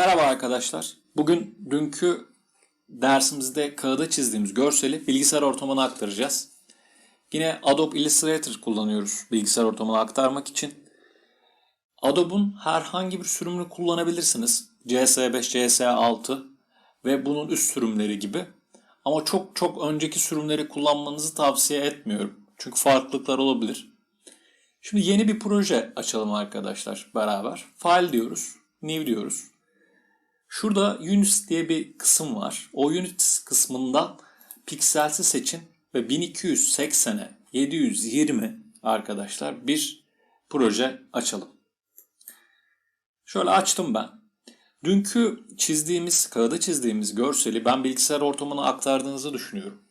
Merhaba arkadaşlar. Bugün dünkü dersimizde kağıda çizdiğimiz görseli bilgisayar ortamına aktaracağız. Yine Adobe Illustrator kullanıyoruz bilgisayar ortamına aktarmak için. Adobe'un herhangi bir sürümünü kullanabilirsiniz. CS5, CS6 ve bunun üst sürümleri gibi. Ama çok çok önceki sürümleri kullanmanızı tavsiye etmiyorum. Çünkü farklılıklar olabilir. Şimdi yeni bir proje açalım arkadaşlar beraber. File diyoruz, New diyoruz. Şurada Units diye bir kısım var. O Units kısmından pikselsi seçin ve 1280'e 720 arkadaşlar bir proje açalım. Şöyle açtım ben. Dünkü çizdiğimiz, kağıda çizdiğimiz görseli ben bilgisayar ortamına aktardığınızı düşünüyorum.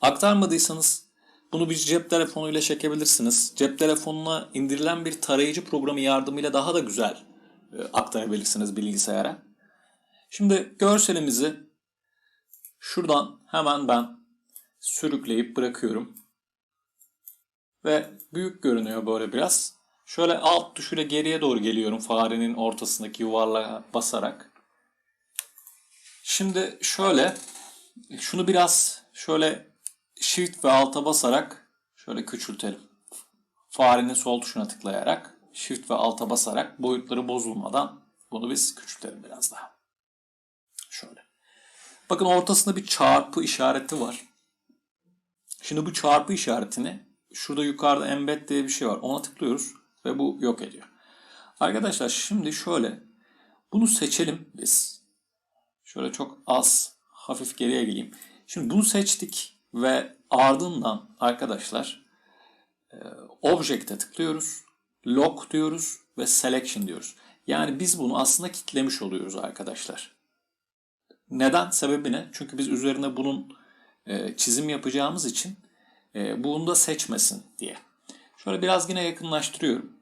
Aktarmadıysanız bunu bir cep telefonuyla çekebilirsiniz. Cep telefonuna indirilen bir tarayıcı programı yardımıyla daha da güzel aktarabilirsiniz bilgisayara. Şimdi görselimizi şuradan hemen ben sürükleyip bırakıyorum. Ve büyük görünüyor böyle biraz. Şöyle alt tuşuyla geriye doğru geliyorum farenin ortasındaki yuvarlağa basarak. Şimdi şöyle şunu biraz şöyle shift ve alta basarak şöyle küçültelim. Farenin sol tuşuna tıklayarak shift ve alta basarak boyutları bozulmadan bunu biz küçültelim biraz daha. Şöyle. Bakın ortasında bir çarpı işareti var. Şimdi bu çarpı işaretini şurada yukarıda embed diye bir şey var. Ona tıklıyoruz ve bu yok ediyor. Arkadaşlar şimdi şöyle bunu seçelim biz. Şöyle çok az hafif geriye geleyim. Şimdi bunu seçtik ve ardından arkadaşlar e, Object'e tıklıyoruz. Lock diyoruz ve Selection diyoruz. Yani biz bunu aslında kitlemiş oluyoruz arkadaşlar. Neden? Sebebi ne? Çünkü biz üzerine bunun e, çizim yapacağımız için e, bunu da seçmesin diye. Şöyle biraz yine yakınlaştırıyorum.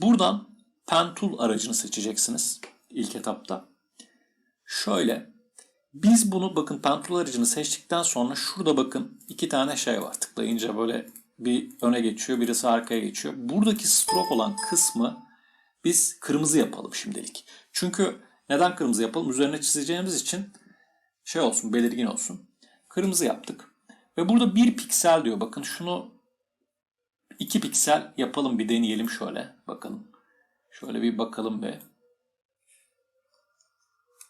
Buradan Pen Tool aracını seçeceksiniz ilk etapta. Şöyle biz bunu bakın Pen Tool aracını seçtikten sonra şurada bakın iki tane şey var. Tıklayınca böyle bir öne geçiyor, birisi arkaya geçiyor. Buradaki stroke olan kısmı biz kırmızı yapalım şimdilik. Çünkü neden kırmızı yapalım? Üzerine çizeceğimiz için şey olsun, belirgin olsun. Kırmızı yaptık. Ve burada bir piksel diyor. Bakın şunu 2 piksel yapalım bir deneyelim şöyle. Bakalım. Şöyle bir bakalım be.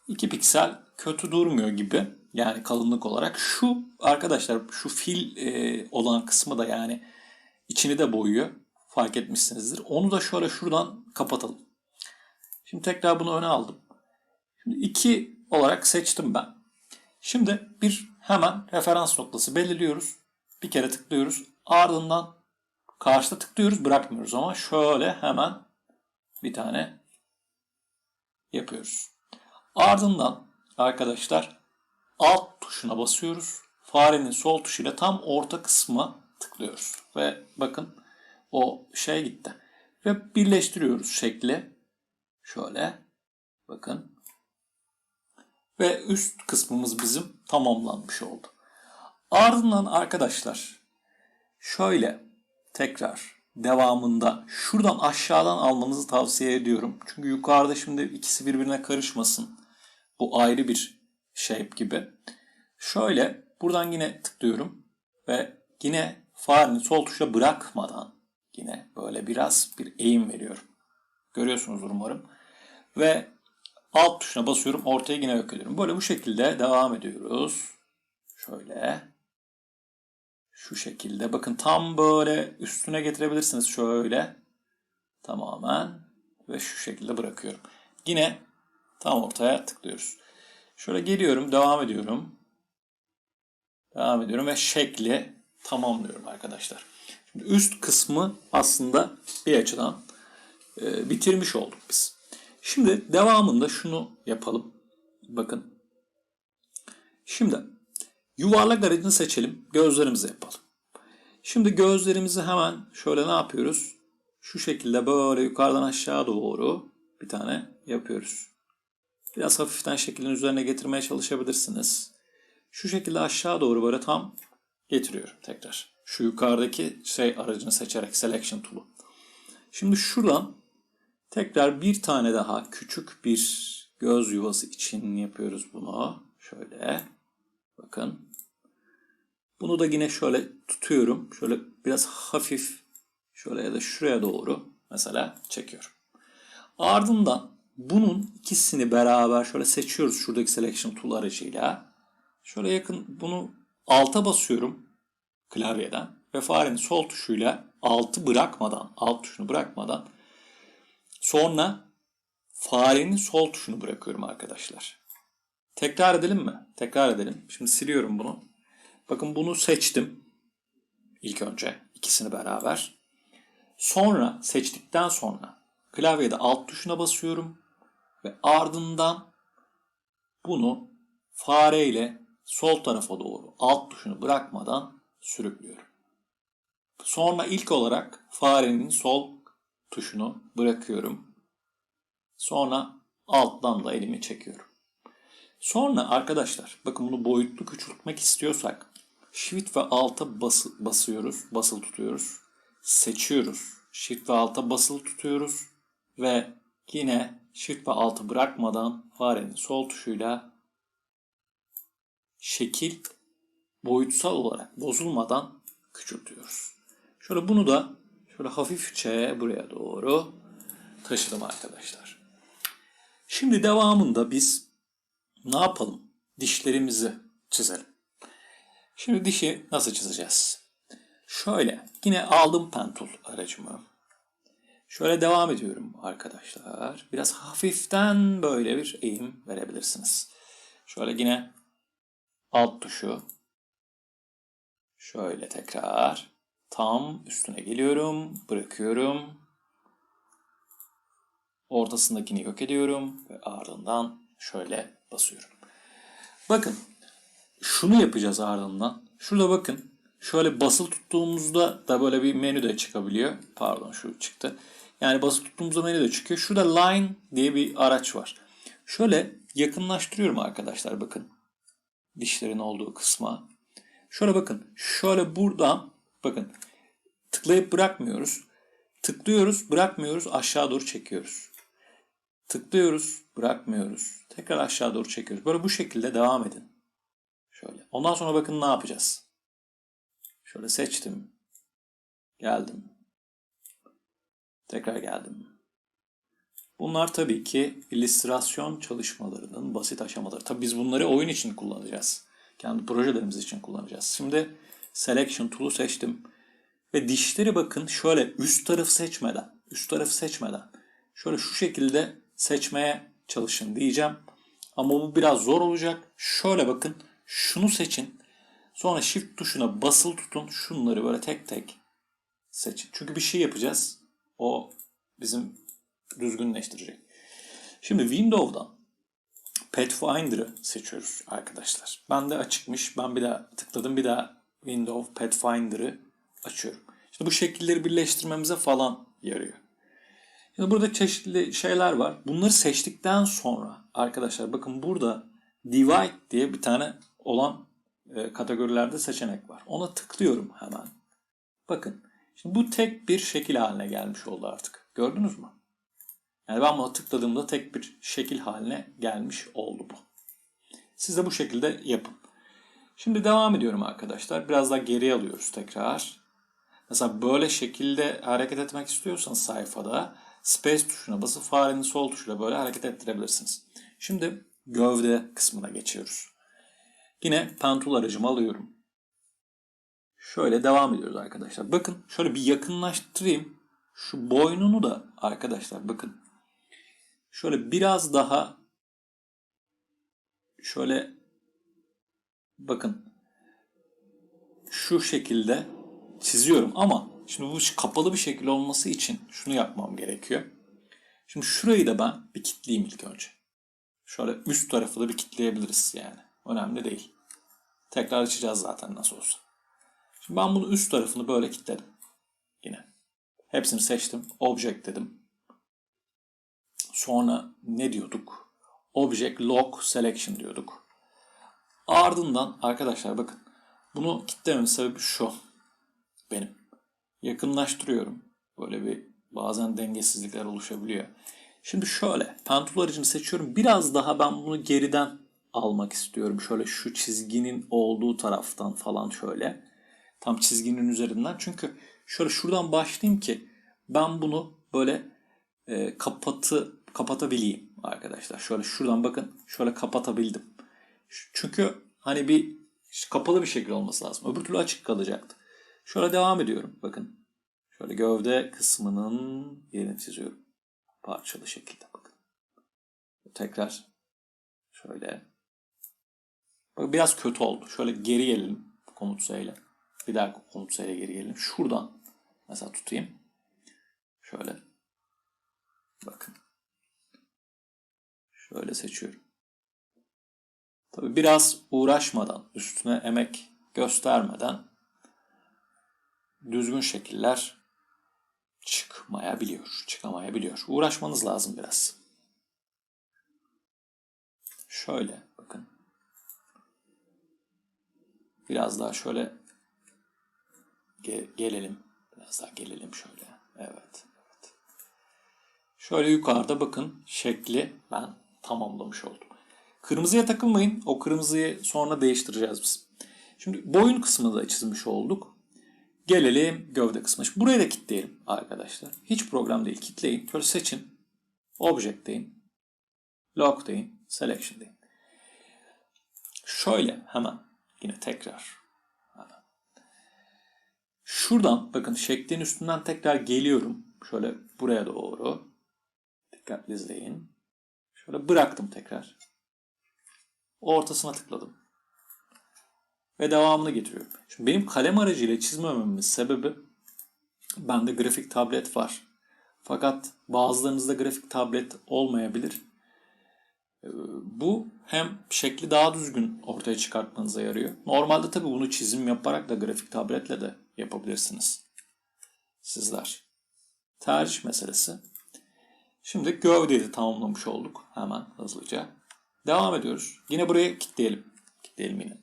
2 piksel kötü durmuyor gibi. Yani kalınlık olarak. Şu arkadaşlar şu fil e, olan kısmı da yani içini de boyuyor. Fark etmişsinizdir. Onu da şöyle şuradan kapatalım. Şimdi tekrar bunu öne aldım. Şimdi 2 olarak seçtim ben. Şimdi bir hemen referans noktası belirliyoruz. Bir kere tıklıyoruz. Ardından karşıda tıklıyoruz bırakmıyoruz ama şöyle hemen bir tane yapıyoruz. Ardından arkadaşlar alt tuşuna basıyoruz. Farenin sol tuşuyla tam orta kısma tıklıyoruz. Ve bakın o şey gitti. Ve birleştiriyoruz şekli. Şöyle bakın. Ve üst kısmımız bizim tamamlanmış oldu. Ardından arkadaşlar şöyle tekrar devamında şuradan aşağıdan almanızı tavsiye ediyorum. Çünkü yukarıda şimdi ikisi birbirine karışmasın. Bu ayrı bir shape gibi. Şöyle buradan yine tıklıyorum ve yine farenin sol tuşa bırakmadan yine böyle biraz bir eğim veriyorum. Görüyorsunuzdur umarım. Ve alt tuşuna basıyorum. Ortaya yine yok ediyorum. Böyle bu şekilde devam ediyoruz. Şöyle. Şu şekilde. Bakın tam böyle üstüne getirebilirsiniz şöyle. Tamamen. Ve şu şekilde bırakıyorum. Yine tam ortaya tıklıyoruz. Şöyle geliyorum. Devam ediyorum. Devam ediyorum ve şekli tamamlıyorum arkadaşlar. Şimdi üst kısmı aslında bir açıdan e, bitirmiş olduk biz. Şimdi devamında şunu yapalım. Bakın. Şimdi yuvarlak aracını seçelim. Gözlerimizi yapalım. Şimdi gözlerimizi hemen şöyle ne yapıyoruz? Şu şekilde böyle yukarıdan aşağı doğru bir tane yapıyoruz. Biraz hafiften şeklin üzerine getirmeye çalışabilirsiniz. Şu şekilde aşağı doğru böyle tam getiriyorum tekrar. Şu yukarıdaki şey aracını seçerek selection tool'u. Şimdi şuradan Tekrar bir tane daha küçük bir göz yuvası için yapıyoruz bunu. Şöyle. Bakın. Bunu da yine şöyle tutuyorum. Şöyle biraz hafif şöyle ya da şuraya doğru mesela çekiyorum. Ardından bunun ikisini beraber şöyle seçiyoruz şuradaki selection tool aracıyla. Şöyle yakın bunu alta basıyorum klavyeden ve farenin sol tuşuyla altı bırakmadan, alt tuşunu bırakmadan sonra farenin sol tuşunu bırakıyorum arkadaşlar. Tekrar edelim mi? Tekrar edelim. Şimdi siliyorum bunu. Bakın bunu seçtim. İlk önce ikisini beraber. Sonra seçtikten sonra klavyede alt tuşuna basıyorum ve ardından bunu fareyle sol tarafa doğru alt tuşunu bırakmadan sürüklüyorum. Sonra ilk olarak farenin sol tuşunu bırakıyorum. Sonra alttan da elimi çekiyorum. Sonra arkadaşlar bakın bunu boyutlu küçültmek istiyorsak Shift ve Alt'a bası, basıyoruz, basılı tutuyoruz. Seçiyoruz. Shift ve Alt'a basılı tutuyoruz ve yine Shift ve Alt'ı bırakmadan farenin sol tuşuyla şekil boyutsal olarak bozulmadan küçültüyoruz. Şöyle bunu da şöyle hafifçe buraya doğru taşıdım arkadaşlar. Şimdi devamında biz ne yapalım? Dişlerimizi çizelim. Şimdi dişi nasıl çizeceğiz? Şöyle yine aldım pentul aracımı. Şöyle devam ediyorum arkadaşlar. Biraz hafiften böyle bir eğim verebilirsiniz. Şöyle yine alt tuşu. Şöyle tekrar tam üstüne geliyorum, bırakıyorum. Ortasındakini yok ediyorum ve ardından şöyle basıyorum. Bakın şunu yapacağız ardından. Şurada bakın şöyle basılı tuttuğumuzda da böyle bir menü de çıkabiliyor. Pardon şu çıktı. Yani basılı tuttuğumuzda menü de çıkıyor. Şurada line diye bir araç var. Şöyle yakınlaştırıyorum arkadaşlar bakın. Dişlerin olduğu kısma. Şöyle bakın. Şöyle buradan bakın tıklayıp bırakmıyoruz. Tıklıyoruz, bırakmıyoruz, aşağı doğru çekiyoruz. Tıklıyoruz, bırakmıyoruz. Tekrar aşağı doğru çekiyoruz. Böyle bu şekilde devam edin. Şöyle. Ondan sonra bakın ne yapacağız. Şöyle seçtim. Geldim. Tekrar geldim. Bunlar tabii ki illüstrasyon çalışmalarının basit aşamaları. Tabii biz bunları oyun için kullanacağız. Kendi projelerimiz için kullanacağız. Şimdi Selection Tool'u seçtim. Ve dişleri bakın şöyle üst tarafı seçmeden, üst tarafı seçmeden şöyle şu şekilde seçmeye çalışın diyeceğim. Ama bu biraz zor olacak. Şöyle bakın şunu seçin. Sonra shift tuşuna basılı tutun. Şunları böyle tek tek seçin. Çünkü bir şey yapacağız. O bizim düzgünleştirecek. Şimdi Windows'dan Pathfinder'ı seçiyoruz arkadaşlar. Ben de açıkmış. Ben bir daha tıkladım. Bir daha Windows Pathfinder'ı açıyorum. İşte bu şekilleri birleştirmemize falan yarıyor. Şimdi burada çeşitli şeyler var. Bunları seçtikten sonra arkadaşlar bakın burada Divide diye bir tane olan e, kategorilerde seçenek var. Ona tıklıyorum hemen. Bakın. Şimdi bu tek bir şekil haline gelmiş oldu artık. Gördünüz mü? Yani ben buna tıkladığımda tek bir şekil haline gelmiş oldu bu. Siz de bu şekilde yapın. Şimdi devam ediyorum arkadaşlar. Biraz daha geri alıyoruz tekrar. Mesela böyle şekilde hareket etmek istiyorsanız sayfada space tuşuna basıp farenin sol tuşuyla böyle hareket ettirebilirsiniz. Şimdi gövde kısmına geçiyoruz. Yine pentul aracımı alıyorum. Şöyle devam ediyoruz arkadaşlar. Bakın şöyle bir yakınlaştırayım. Şu boynunu da arkadaşlar bakın. Şöyle biraz daha şöyle bakın şu şekilde çiziyorum ama şimdi bu kapalı bir şekil olması için şunu yapmam gerekiyor. Şimdi şurayı da ben bir kitleyeyim ilk önce. Şöyle üst tarafı da bir kitleyebiliriz yani. Önemli değil. Tekrar açacağız zaten nasıl olsa. Şimdi ben bunu üst tarafını böyle kilitledim. Yine. Hepsini seçtim. Object dedim. Sonra ne diyorduk? Object Lock Selection diyorduk. Ardından arkadaşlar bakın. Bunu kilitlememin sebebi şu. Benim. Yakınlaştırıyorum. Böyle bir bazen dengesizlikler oluşabiliyor. Şimdi şöyle pentul aracını seçiyorum. Biraz daha ben bunu geriden almak istiyorum. Şöyle şu çizginin olduğu taraftan falan şöyle. Tam çizginin üzerinden. Çünkü şöyle şuradan başlayayım ki ben bunu böyle e, kapatı kapatabileyim arkadaşlar. Şöyle şuradan bakın şöyle kapatabildim. Çünkü hani bir kapalı bir şekil olması lazım. Öbür türlü açık kalacaktı. Şöyle devam ediyorum. Bakın. Şöyle gövde kısmının yerini çiziyorum. Parçalı şekilde bakın. Tekrar şöyle. Bak biraz kötü oldu. Şöyle geri gelelim komut sayıyla. Bir daha komut sayıyla geri gelelim. Şuradan mesela tutayım. Şöyle. Bakın. Şöyle seçiyorum. Tabii biraz uğraşmadan, üstüne emek göstermeden düzgün şekiller çıkmayabiliyor, çıkamayabiliyor. Uğraşmanız lazım biraz. Şöyle bakın. Biraz daha şöyle ge- gelelim. Biraz daha gelelim şöyle. Evet, evet. Şöyle yukarıda bakın şekli ben tamamlamış oldum. Kırmızıya takılmayın. O kırmızıyı sonra değiştireceğiz biz. Şimdi boyun kısmını da çizmiş olduk. Gelelim gövde kısmına. Şimdi burayı da kilitleyelim arkadaşlar. Hiç problem değil. Kitleyin. Şöyle seçin. Object deyin. Lock deyin. Selection deyin. Şöyle hemen yine tekrar. Şuradan bakın şeklin üstünden tekrar geliyorum. Şöyle buraya doğru. Dikkatli izleyin. Şöyle bıraktım tekrar. Ortasına tıkladım. Ve devamını getiriyorum. Şimdi benim kalem aracıyla çizmememin sebebi bende grafik tablet var. Fakat bazılarınızda grafik tablet olmayabilir. Ee, Bu hem şekli daha düzgün ortaya çıkartmanıza yarıyor. Normalde tabii bunu çizim yaparak da grafik tabletle de yapabilirsiniz. Sizler. Tercih meselesi. Şimdi gövdeyi de tamamlamış olduk. Hemen hızlıca. Devam ediyoruz. Yine buraya kilitleyelim. Kilitleyelim yine.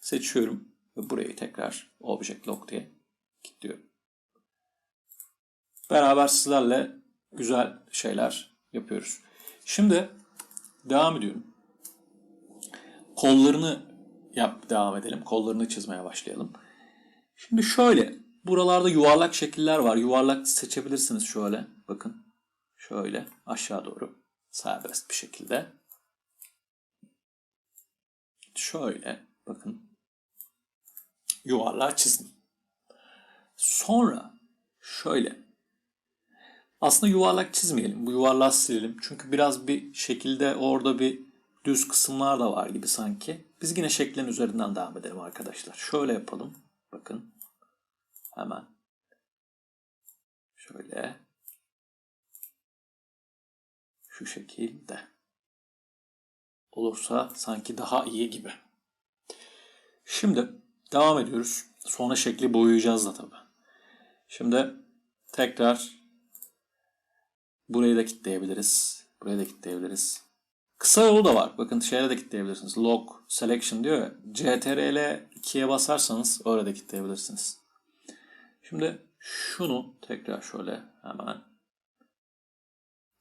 Seçiyorum ve burayı tekrar Object Lock diye kilitliyorum. Beraber sizlerle güzel şeyler yapıyoruz. Şimdi devam ediyorum. Kollarını yap devam edelim. Kollarını çizmeye başlayalım. Şimdi şöyle buralarda yuvarlak şekiller var. Yuvarlak seçebilirsiniz şöyle. Bakın. Şöyle aşağı doğru serbest bir şekilde. Şöyle bakın yuvarlağı çizdim. Sonra şöyle aslında yuvarlak çizmeyelim. Bu yuvarlağı silelim. Çünkü biraz bir şekilde orada bir düz kısımlar da var gibi sanki. Biz yine şeklin üzerinden devam edelim arkadaşlar. Şöyle yapalım. Bakın. Hemen. Şöyle. Şu şekilde. Olursa sanki daha iyi gibi. Şimdi devam ediyoruz. Sonra şekli boyayacağız da tabii. Şimdi tekrar burayı da kilitleyebiliriz. Burayı da kilitleyebiliriz. Kısa yolu da var. Bakın şeye de kilitleyebilirsiniz. Lock Selection diyor ya. CTRL 2'ye basarsanız öyle de kilitleyebilirsiniz. Şimdi şunu tekrar şöyle hemen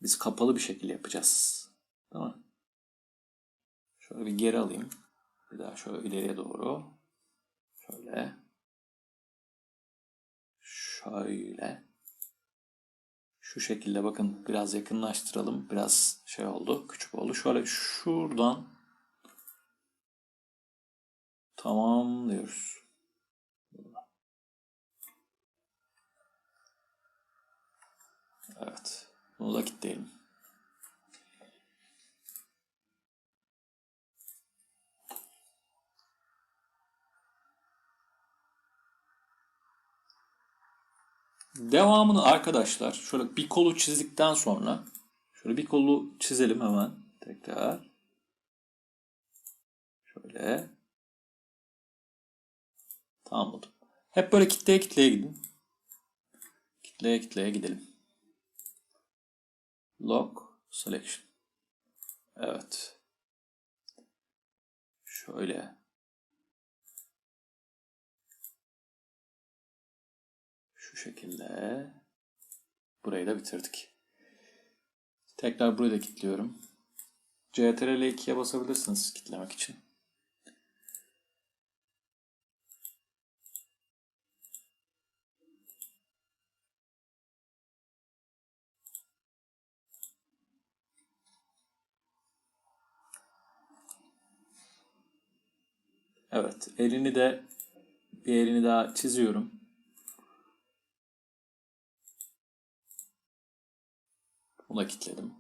biz kapalı bir şekilde yapacağız. Tamam Şöyle bir geri alayım. Bir daha şöyle ileriye doğru. Şöyle. Şöyle. Şu şekilde bakın biraz yakınlaştıralım. Biraz şey oldu. Küçük oldu. Şöyle şuradan tamam diyoruz. Evet. Bunu da kilitleyelim. Devamını arkadaşlar şöyle bir kolu çizdikten sonra şöyle bir kolu çizelim hemen tekrar. Şöyle. Tamamladım. Hep böyle kitleye kitleye gidin. Kitleye kitleye gidelim. Lock selection. Evet. Şöyle. Şekilde. Burayı da bitirdik. Tekrar burayı da kilitliyorum. CTRL 2'ye basabilirsiniz kilitlemek için. Evet, elini de bir elini daha çiziyorum. Buna kilitledim.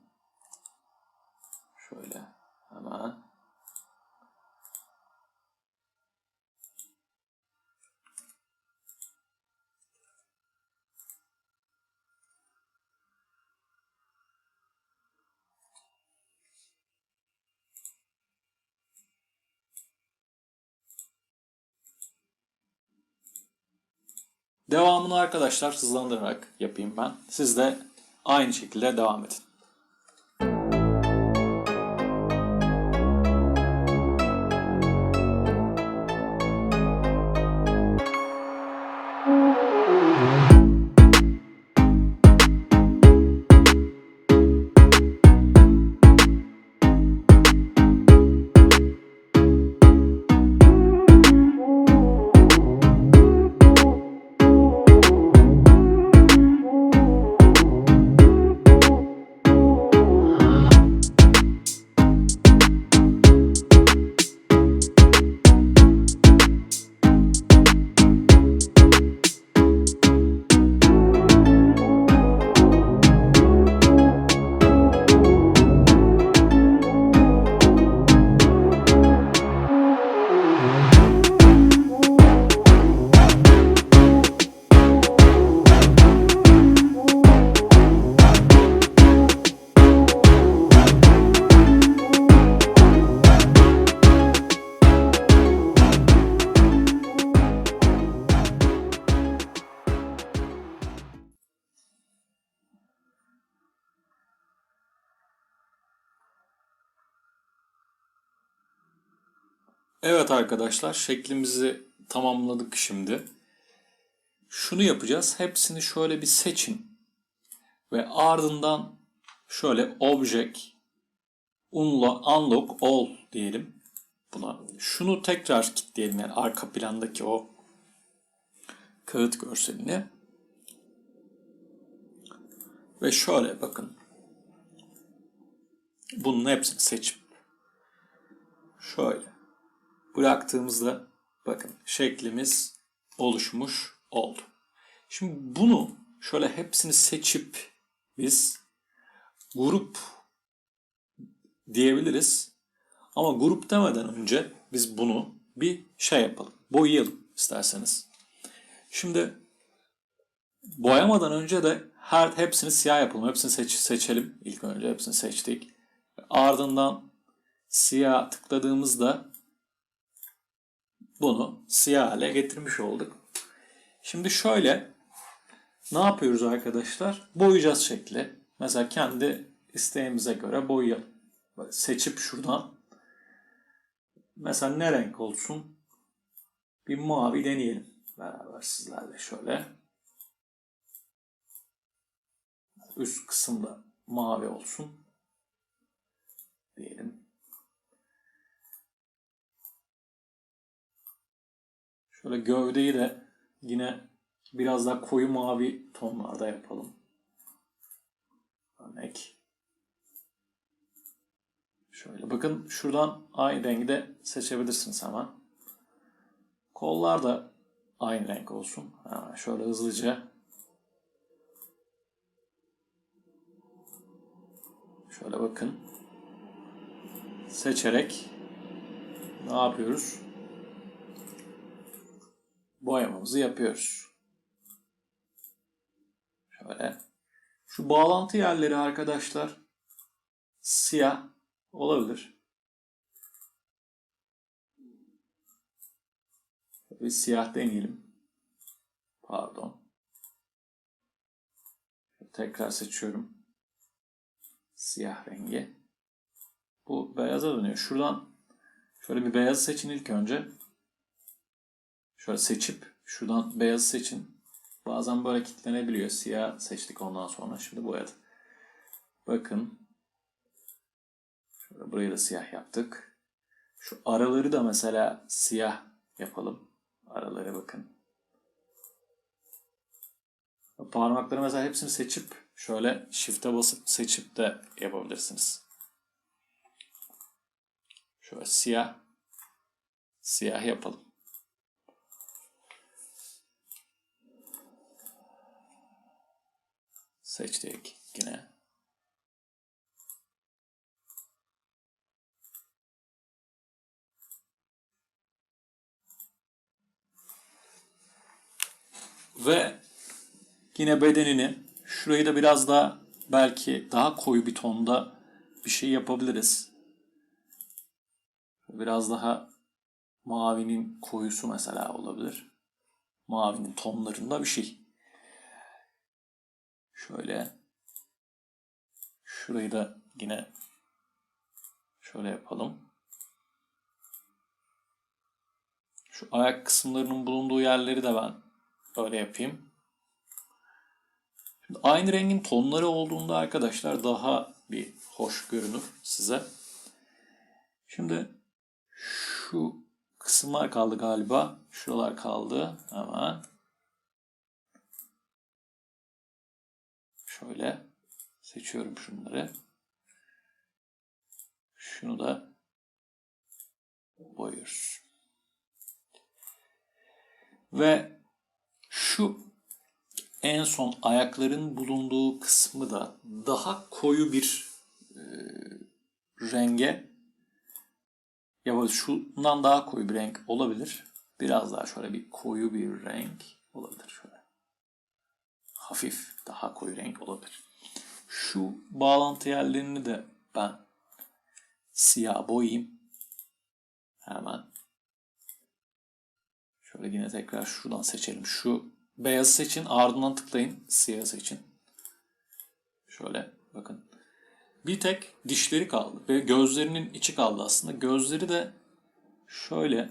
Şöyle hemen. Devamını arkadaşlar hızlandırarak yapayım ben. Siz de aynı şekilde devam edin. Evet arkadaşlar şeklimizi tamamladık şimdi. Şunu yapacağız. Hepsini şöyle bir seçin. Ve ardından şöyle object unlo- unlock all diyelim buna. Şunu tekrar kilitleyelim yani arka plandaki o kağıt görselini. Ve şöyle bakın. Bunun hepsini seçip şöyle bıraktığımızda bakın şeklimiz oluşmuş oldu. Şimdi bunu şöyle hepsini seçip biz grup diyebiliriz. Ama grup demeden önce biz bunu bir şey yapalım. Boyayalım isterseniz. Şimdi boyamadan önce de her hepsini siyah yapalım. Hepsini seç, seçelim. İlk önce hepsini seçtik. Ardından siyah tıkladığımızda bunu siyah hale getirmiş olduk. Şimdi şöyle ne yapıyoruz arkadaşlar? Boyayacağız şekli. Mesela kendi isteğimize göre. Böyle seçip şuradan mesela ne renk olsun? Bir mavi deneyelim beraber sizlerle şöyle. Üst kısımda mavi olsun. Diyelim. Şöyle gövdeyi de yine biraz daha koyu mavi tonlarda yapalım. Örnek. Şöyle bakın şuradan aynı rengi de seçebilirsiniz hemen. Kollar da aynı renk olsun. Hemen şöyle hızlıca. Şöyle bakın. Seçerek ne yapıyoruz? Boyamamızı yapıyoruz. Şöyle. Şu bağlantı yerleri arkadaşlar siyah olabilir. Bir siyah deneyelim. Pardon. Tekrar seçiyorum. Siyah rengi. Bu beyaza dönüyor. Şuradan şöyle bir beyaz seçin ilk önce. Şöyle seçip şuradan beyazı seçin. Bazen böyle kilitlenebiliyor. Siyah seçtik ondan sonra. Şimdi boyadı. Bakın. Şöyle burayı da siyah yaptık. Şu araları da mesela siyah yapalım. Araları bakın. Parmakları mesela hepsini seçip şöyle shift'e basıp seçip de yapabilirsiniz. Şöyle siyah siyah yapalım. Seçtik yine. Ve yine bedenini şurayı da biraz daha belki daha koyu bir tonda bir şey yapabiliriz. Biraz daha mavinin koyusu mesela olabilir. Mavinin tonlarında bir şey. Şöyle. Şurayı da yine şöyle yapalım. Şu ayak kısımlarının bulunduğu yerleri de ben öyle yapayım. Şimdi aynı rengin tonları olduğunda arkadaşlar daha bir hoş görünür size. Şimdi şu kısımlar kaldı galiba. Şuralar kaldı. Hemen. Şöyle seçiyorum şunları. Şunu da boyuyoruz. Ve şu en son ayakların bulunduğu kısmı da daha koyu bir e, renge ya böyle şundan daha koyu bir renk olabilir. Biraz daha şöyle bir koyu bir renk olabilir şöyle. Hafif daha koyu renk olabilir. Şu bağlantı yerlerini de ben siyah boyayayım. Hemen. Şöyle yine tekrar şuradan seçelim. Şu beyaz seçin ardından tıklayın. Siyah seçin. Şöyle bakın. Bir tek dişleri kaldı ve gözlerinin içi kaldı aslında. Gözleri de şöyle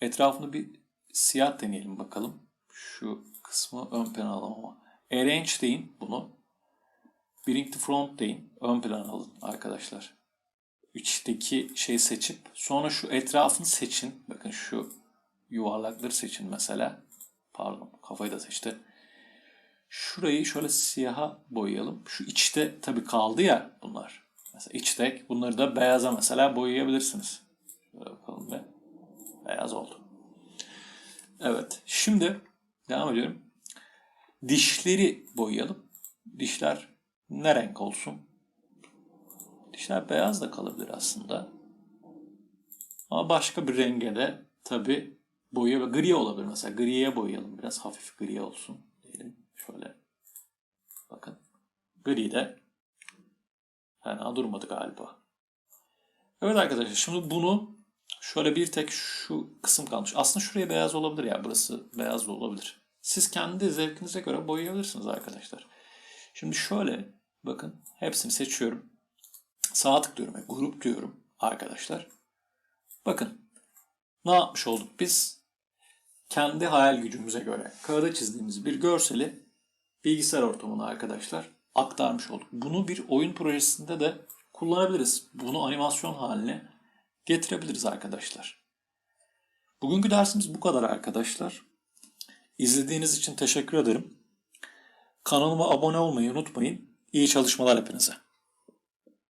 etrafını bir siyah deneyelim bakalım. Şu kısmı ön plana alalım ama. Arrange deyin bunu. Bring to front deyin. Ön plana alın arkadaşlar. İçteki şeyi seçip sonra şu etrafını seçin. Bakın şu yuvarlakları seçin mesela. Pardon kafayı da seçti. Şurayı şöyle siyaha boyayalım. Şu içte tabii kaldı ya bunlar. Mesela içte bunları da beyaza mesela boyayabilirsiniz. Şöyle bakalım be. Beyaz oldu. Evet. Şimdi devam ediyorum. Dişleri boyayalım. Dişler ne renk olsun? Dişler beyaz da kalabilir aslında. Ama başka bir renge de tabii boya ve gri olabilir. Mesela griye boyayalım. Biraz hafif gri olsun diyelim. Şöyle bakın. Gri de fena durmadı galiba. Evet arkadaşlar şimdi bunu şöyle bir tek şu kısım kalmış. Aslında şuraya beyaz olabilir ya. Burası beyaz da olabilir. Siz kendi zevkinize göre boyayabilirsiniz arkadaşlar. Şimdi şöyle bakın hepsini seçiyorum. Sağ tıklıyorum ve grup diyorum arkadaşlar. Bakın ne yapmış olduk biz? Kendi hayal gücümüze göre kağıda çizdiğimiz bir görseli bilgisayar ortamına arkadaşlar aktarmış olduk. Bunu bir oyun projesinde de kullanabiliriz. Bunu animasyon haline getirebiliriz arkadaşlar. Bugünkü dersimiz bu kadar arkadaşlar. İzlediğiniz için teşekkür ederim. Kanalıma abone olmayı unutmayın. İyi çalışmalar hepinize.